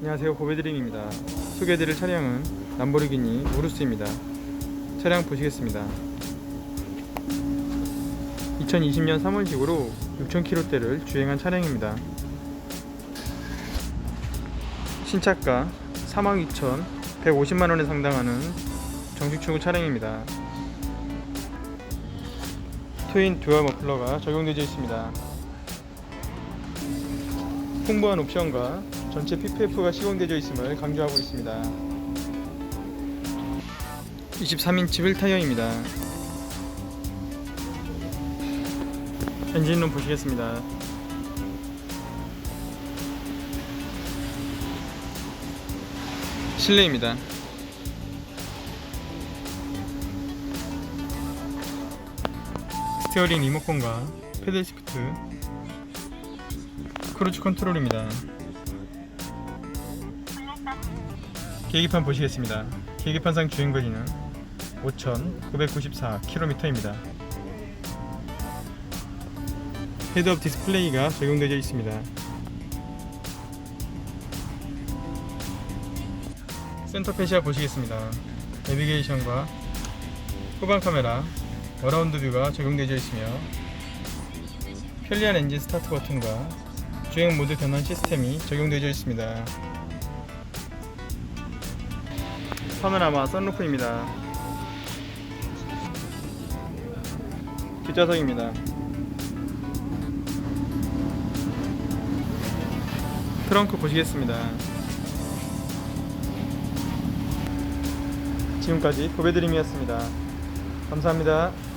안녕하세요. 고베드림입니다. 소개해드릴 차량은 람보르기니 우루스입니다. 차량 보시겠습니다. 2020년 3월식으로 6,000km대를 주행한 차량입니다. 신차가 42,150만원에 상당하는 정식 출고 차량입니다. 트윈 듀얼 머플러가 적용되어 있습니다 풍부한 옵션과 전체 PPF가 시공되어 있음을 강조하고 있습니다. 23인치 휠 타이어입니다. 엔진룸 보시겠습니다. 실내입니다. 스티어링 리모컨과 페달 시프트 크루즈 컨트롤입니다. 계기판 보시겠습니다. 계기판상 주행 거리는 5,994km입니다. 헤드업 디스플레이가 적용되어 있습니다. 센터 페시아 보시겠습니다. 내비게이션과 후방 카메라, 어라운드 뷰가 적용되어 있으며 편리한 엔진 스타트 버튼과 주행 모드 변환 시스템이 적용되어 있습니다. 파노라마 선루프입니다. 뒷좌석입니다. 트렁크 보시겠습니다. 지금까지 고배드림이었습니다. 감사합니다.